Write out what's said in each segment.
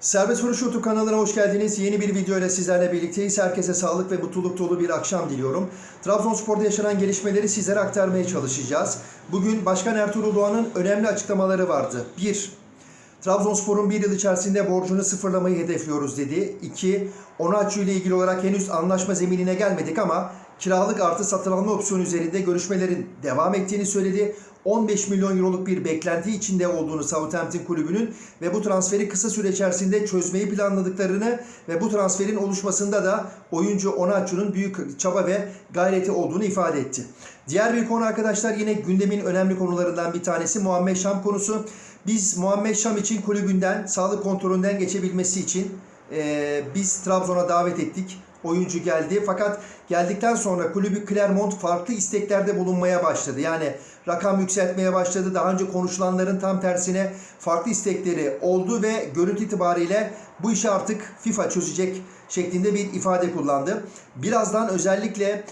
Serbest Vuruş YouTube kanalına hoş geldiniz. Yeni bir video ile sizlerle birlikteyiz. Herkese sağlık ve mutluluk dolu bir akşam diliyorum. Trabzonspor'da yaşanan gelişmeleri sizlere aktarmaya çalışacağız. Bugün Başkan Ertuğrul Doğan'ın önemli açıklamaları vardı. 1. Trabzonspor'un bir yıl içerisinde borcunu sıfırlamayı hedefliyoruz dedi. 2. Onaçu ile ilgili olarak henüz anlaşma zeminine gelmedik ama kiralık artı satın alma opsiyonu üzerinde görüşmelerin devam ettiğini söyledi. 15 milyon euroluk bir beklenti içinde olduğunu Southampton kulübünün ve bu transferi kısa süre içerisinde çözmeyi planladıklarını ve bu transferin oluşmasında da oyuncu Onaçu'nun büyük çaba ve gayreti olduğunu ifade etti. Diğer bir konu arkadaşlar yine gündemin önemli konularından bir tanesi Muhammed Şam konusu. Biz Muhammed Şam için kulübünden sağlık kontrolünden geçebilmesi için e, biz Trabzon'a davet ettik. Oyuncu geldi fakat geldikten sonra kulübü Clermont farklı isteklerde bulunmaya başladı. Yani rakam yükseltmeye başladı. Daha önce konuşulanların tam tersine farklı istekleri oldu ve görüntü itibariyle bu işi artık FIFA çözecek şeklinde bir ifade kullandı. Birazdan özellikle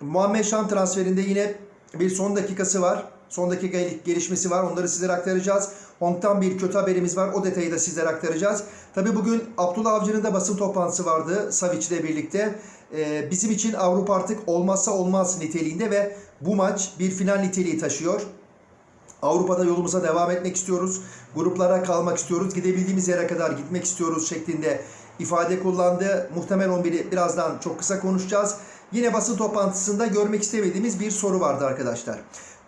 Muhammed Şam transferinde yine bir son dakikası var. Son dakika gelişmesi var. Onları sizlere aktaracağız. Hong'tan bir kötü haberimiz var. O detayı da sizlere aktaracağız. Tabii bugün Abdullah Avcı'nın da basın toplantısı vardı Savic ile birlikte. Ee, bizim için Avrupa artık olmazsa olmaz niteliğinde ve bu maç bir final niteliği taşıyor. Avrupa'da yolumuza devam etmek istiyoruz. Gruplara kalmak istiyoruz. Gidebildiğimiz yere kadar gitmek istiyoruz şeklinde ifade kullandı. Muhtemel 11'i birazdan çok kısa konuşacağız. Yine basın toplantısında görmek istemediğimiz bir soru vardı arkadaşlar.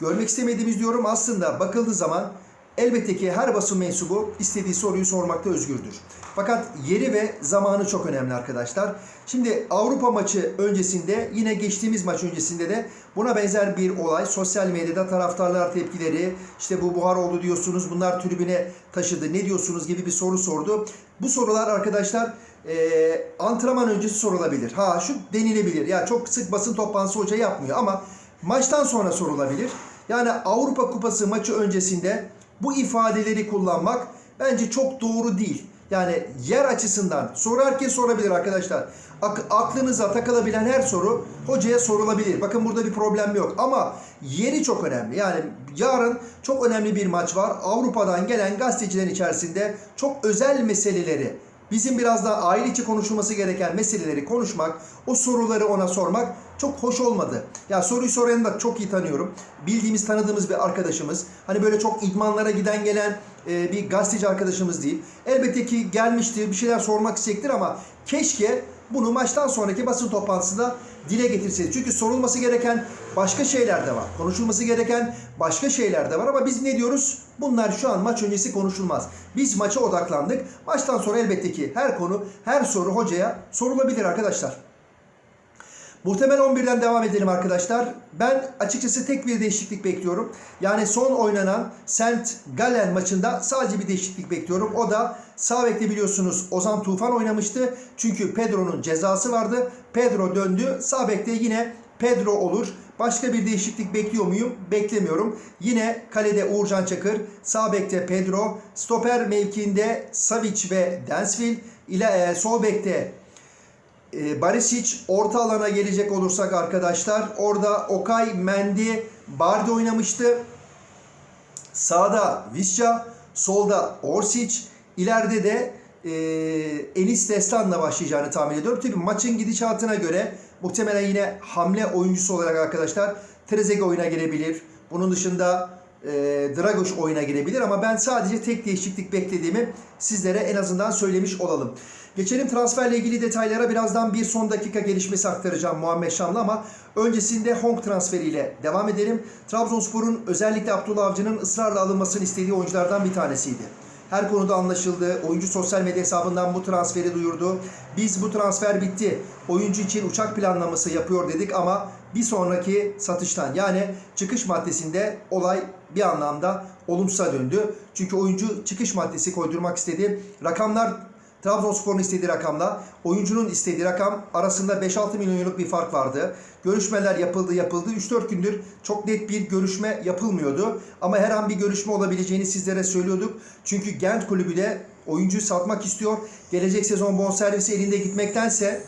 Görmek istemediğimiz diyorum aslında bakıldığı zaman elbette ki her basın mensubu istediği soruyu sormakta özgürdür. Fakat yeri ve zamanı çok önemli arkadaşlar. Şimdi Avrupa maçı öncesinde yine geçtiğimiz maç öncesinde de buna benzer bir olay sosyal medyada taraftarlar tepkileri işte bu buhar oldu diyorsunuz bunlar tribüne taşıdı ne diyorsunuz gibi bir soru sordu. Bu sorular arkadaşlar e, antrenman öncesi sorulabilir. Ha şu denilebilir ya çok sık basın toplantısı hoca yapmıyor ama maçtan sonra sorulabilir. Yani Avrupa Kupası maçı öncesinde bu ifadeleri kullanmak bence çok doğru değil. Yani yer açısından soru herkes sorabilir arkadaşlar. Ak- aklınıza takılabilen her soru hocaya sorulabilir. Bakın burada bir problem yok ama yeri çok önemli. Yani yarın çok önemli bir maç var. Avrupa'dan gelen gazetecilerin içerisinde çok özel meseleleri bizim biraz daha aile içi konuşulması gereken meseleleri konuşmak, o soruları ona sormak çok hoş olmadı. Ya soruyu soranı da çok iyi tanıyorum. Bildiğimiz, tanıdığımız bir arkadaşımız. Hani böyle çok idmanlara giden gelen e, bir gazeteci arkadaşımız değil. Elbette ki gelmiştir, bir şeyler sormak isteyecektir ama keşke bunu maçtan sonraki basın toplantısında dile getirseydi. Çünkü sorulması gereken başka şeyler de var. Konuşulması gereken başka şeyler de var ama biz ne diyoruz? Bunlar şu an maç öncesi konuşulmaz. Biz maça odaklandık. Maçtan sonra elbette ki her konu, her soru hocaya sorulabilir arkadaşlar. Muhtemel 11'den devam edelim arkadaşlar. Ben açıkçası tek bir değişiklik bekliyorum. Yani son oynanan Saint Gallen maçında sadece bir değişiklik bekliyorum. O da sağ bekte biliyorsunuz Ozan Tufan oynamıştı. Çünkü Pedro'nun cezası vardı. Pedro döndü. Sağ bekte yine Pedro olur. Başka bir değişiklik bekliyor muyum? Beklemiyorum. Yine kalede Uğurcan Çakır, sağ bekte Pedro, stoper mevkiinde Savic ve Densville, ile e, sol bekte e, Barisic orta alana gelecek olursak arkadaşlar orada Okay, Mendy, Bardi oynamıştı. Sağda Visca, solda Orsic, ileride de e, Enis Destan'la başlayacağını tahmin ediyorum. Tabii maçın gidişatına göre muhtemelen yine hamle oyuncusu olarak arkadaşlar Trezeguet oyuna girebilir. Bunun dışında e, Dragoş oyuna girebilir ama ben sadece tek değişiklik beklediğimi sizlere en azından söylemiş olalım. Geçelim transferle ilgili detaylara. Birazdan bir son dakika gelişmesi aktaracağım Muhammed Şam'la ama öncesinde Hong transferiyle devam edelim. Trabzonspor'un özellikle Abdullah Avcı'nın ısrarla alınmasını istediği oyunculardan bir tanesiydi. Her konuda anlaşıldı. Oyuncu sosyal medya hesabından bu transferi duyurdu. Biz bu transfer bitti. Oyuncu için uçak planlaması yapıyor dedik ama bir sonraki satıştan yani çıkış maddesinde olay bir anlamda olumsuza döndü. Çünkü oyuncu çıkış maddesi koydurmak istedi. Rakamlar Trabzonspor'un istediği rakamla oyuncunun istediği rakam arasında 5-6 milyon euroluk bir fark vardı. Görüşmeler yapıldı yapıldı. 3-4 gündür çok net bir görüşme yapılmıyordu. Ama her an bir görüşme olabileceğini sizlere söylüyorduk. Çünkü Gent kulübü de oyuncuyu satmak istiyor. Gelecek sezon bonservisi elinde gitmektense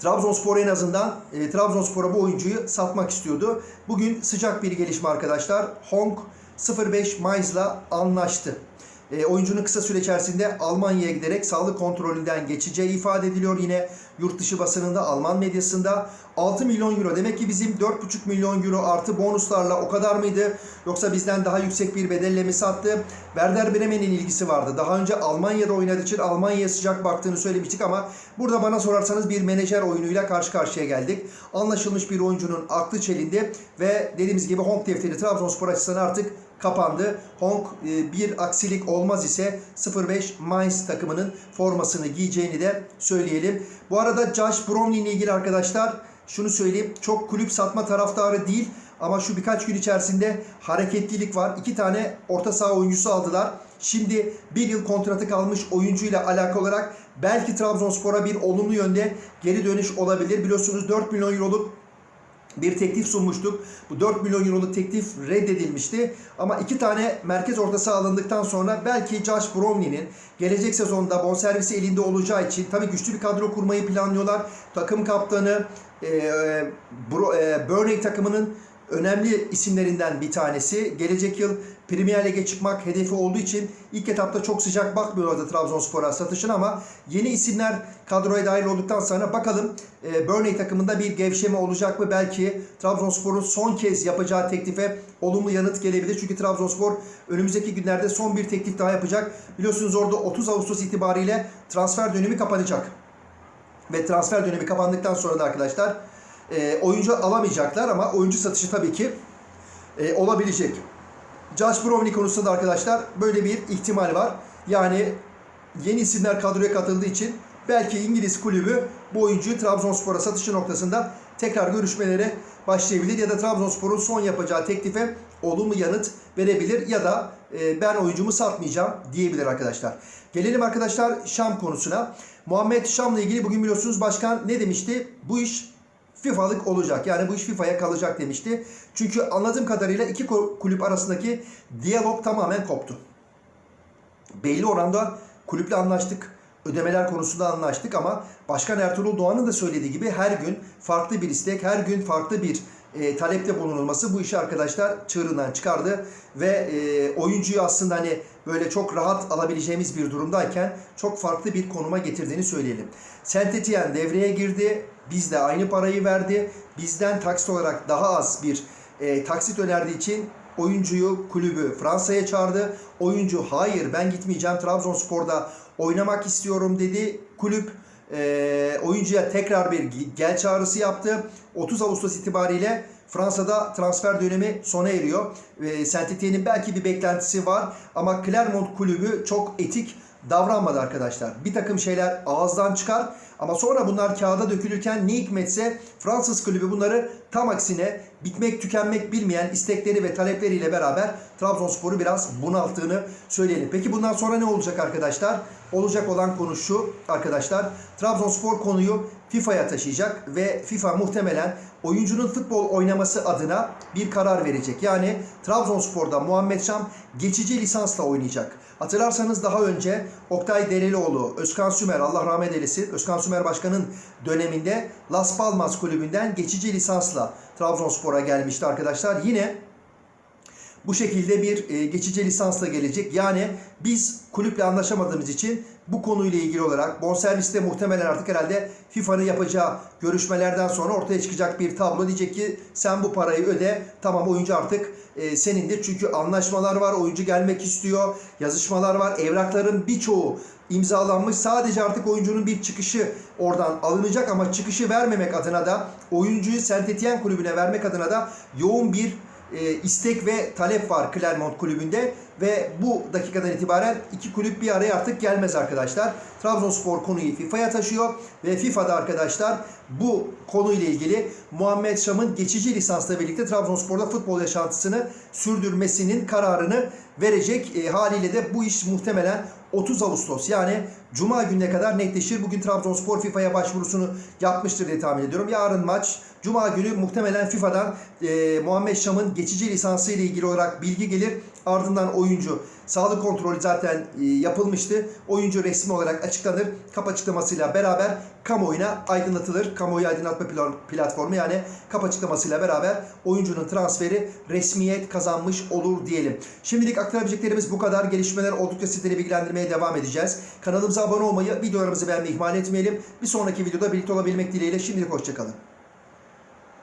Trabzonspor en azından e, Trabzonspor'a bu oyuncuyu satmak istiyordu. Bugün sıcak bir gelişme arkadaşlar. Hong 05 Mainz'la anlaştı. E, oyuncunun kısa süre içerisinde Almanya'ya giderek sağlık kontrolünden geçeceği ifade ediliyor yine yurt dışı basınında Alman medyasında 6 milyon euro demek ki bizim 4,5 milyon euro artı bonuslarla o kadar mıydı yoksa bizden daha yüksek bir bedelle mi sattı? Werder Bremen'in ilgisi vardı. Daha önce Almanya'da oynadığı için Almanya'ya sıcak baktığını söylemiştik ama burada bana sorarsanız bir menajer oyunuyla karşı karşıya geldik. Anlaşılmış bir oyuncunun aklı çelindi ve dediğimiz gibi Honk defteri Trabzonspor açısından artık kapandı. Honk e, bir aksilik olmaz ise 05 Mainz takımının formasını giyeceğini de söyleyelim. Bu arada Josh Bromley ile ilgili arkadaşlar şunu söyleyeyim. Çok kulüp satma taraftarı değil ama şu birkaç gün içerisinde hareketlilik var. İki tane orta saha oyuncusu aldılar. Şimdi bir yıl kontratı kalmış oyuncuyla alakalı olarak belki Trabzonspor'a bir olumlu yönde geri dönüş olabilir. Biliyorsunuz 4 milyon euroluk bir teklif sunmuştuk. Bu 4 milyon euroluk teklif reddedilmişti. Ama iki tane merkez orta saha alındıktan sonra belki Josh Bromley'nin gelecek sezonda bonservisi elinde olacağı için tabii güçlü bir kadro kurmayı planlıyorlar. Takım kaptanı e, e, Bro, e, Burnley takımının önemli isimlerinden bir tanesi. Gelecek yıl Premier Lig'e çıkmak hedefi olduğu için ilk etapta çok sıcak bakmıyorlardı Trabzonspor'a satışın ama yeni isimler kadroya dahil olduktan sonra bakalım e, Burnley takımında bir gevşeme olacak mı? Belki Trabzonspor'un son kez yapacağı teklife olumlu yanıt gelebilir. Çünkü Trabzonspor önümüzdeki günlerde son bir teklif daha yapacak. Biliyorsunuz orada 30 Ağustos itibariyle transfer dönemi kapanacak. Ve transfer dönemi kapandıktan sonra da arkadaşlar e, oyuncu alamayacaklar ama oyuncu satışı tabii ki e, olabilecek. Josh Bromley konusunda da arkadaşlar böyle bir ihtimal var. Yani yeni isimler kadroya katıldığı için belki İngiliz kulübü bu oyuncuyu Trabzonspor'a satışı noktasında tekrar görüşmelere başlayabilir ya da Trabzonspor'un son yapacağı teklife olumlu yanıt verebilir ya da e, ben oyuncumu satmayacağım diyebilir arkadaşlar. Gelelim arkadaşlar Şam konusuna. Muhammed Şam'la ilgili bugün biliyorsunuz başkan ne demişti? Bu iş FIFA'lık olacak. Yani bu iş FIFA'ya kalacak demişti. Çünkü anladığım kadarıyla iki kulüp arasındaki diyalog tamamen koptu. Belli oranda kulüple anlaştık. Ödemeler konusunda anlaştık ama Başkan Ertuğrul Doğan'ın da söylediği gibi her gün farklı bir istek, her gün farklı bir e, talepte bulunulması bu işi arkadaşlar çığırından çıkardı ve e, oyuncuyu aslında hani böyle çok rahat alabileceğimiz bir durumdayken çok farklı bir konuma getirdiğini söyleyelim. Saint Etienne devreye girdi. Biz de aynı parayı verdi. Bizden taksit olarak daha az bir e, taksit önerdiği için oyuncuyu kulübü Fransa'ya çağırdı. Oyuncu hayır ben gitmeyeceğim Trabzonspor'da oynamak istiyorum dedi. Kulüp e, oyuncuya tekrar bir gel çağrısı yaptı. 30 Ağustos itibariyle Fransa'da transfer dönemi sona eriyor. E, Saint belki bir beklentisi var ama Clermont kulübü çok etik davranmadı arkadaşlar. Bir takım şeyler ağızdan çıkar ama sonra bunlar kağıda dökülürken ne hikmetse Fransız kulübü bunları tam aksine bitmek tükenmek bilmeyen istekleri ve talepleriyle beraber Trabzonspor'u biraz bunalttığını söyleyelim. Peki bundan sonra ne olacak arkadaşlar? Olacak olan konu şu arkadaşlar. Trabzonspor konuyu FIFA'ya taşıyacak ve FIFA muhtemelen oyuncunun futbol oynaması adına bir karar verecek. Yani Trabzonspor'da Muhammed Şam geçici lisansla oynayacak. Hatırlarsanız daha önce Oktay Derelioğlu, Özkan Sümer, Allah rahmet eylesin, Özkan Sümer Başkan'ın döneminde Las Palmas kulübünden geçici lisansla Trabzonspor'a gelmişti arkadaşlar. Yine bu şekilde bir e, geçici lisansla gelecek. Yani biz kulüple anlaşamadığımız için bu konuyla ilgili olarak bonserviste muhtemelen artık herhalde FIFA'nın yapacağı görüşmelerden sonra ortaya çıkacak bir tablo diyecek ki sen bu parayı öde tamam oyuncu artık e, senindir. Çünkü anlaşmalar var oyuncu gelmek istiyor yazışmalar var evrakların birçoğu imzalanmış. Sadece artık oyuncunun bir çıkışı oradan alınacak ama çıkışı vermemek adına da oyuncuyu Saint kulübüne vermek adına da yoğun bir e, istek ve talep var Clermont kulübünde ve bu dakikadan itibaren iki kulüp bir araya artık gelmez arkadaşlar. Trabzonspor konuyu FIFA'ya taşıyor ve FIFA'da arkadaşlar bu konuyla ilgili Muhammed Şam'ın geçici lisansla birlikte Trabzonspor'da futbol yaşantısını sürdürmesinin kararını verecek. E, haliyle de bu iş muhtemelen 30 Ağustos yani Cuma gününe kadar netleşir. Bugün Trabzonspor FIFA'ya başvurusunu yapmıştır diye tahmin ediyorum. Yarın maç Cuma günü muhtemelen FIFA'dan e, Muhammed Şam'ın geçici lisansı ile ilgili olarak bilgi gelir. Ardından oyuncu Sağlık kontrolü zaten e, yapılmıştı. Oyuncu resmi olarak açıklanır. Kap açıklamasıyla beraber kamuoyuna aydınlatılır. Kamuoyu aydınlatma pla- platformu yani kap açıklamasıyla beraber oyuncunun transferi resmiyet kazanmış olur diyelim. Şimdilik aktarabileceklerimiz bu kadar. Gelişmeler oldukça sizleri bilgilendirmeye devam edeceğiz. Kanalımıza abone olmayı, videolarımızı beğenmeyi ihmal etmeyelim. Bir sonraki videoda birlikte olabilmek dileğiyle şimdilik hoşçakalın.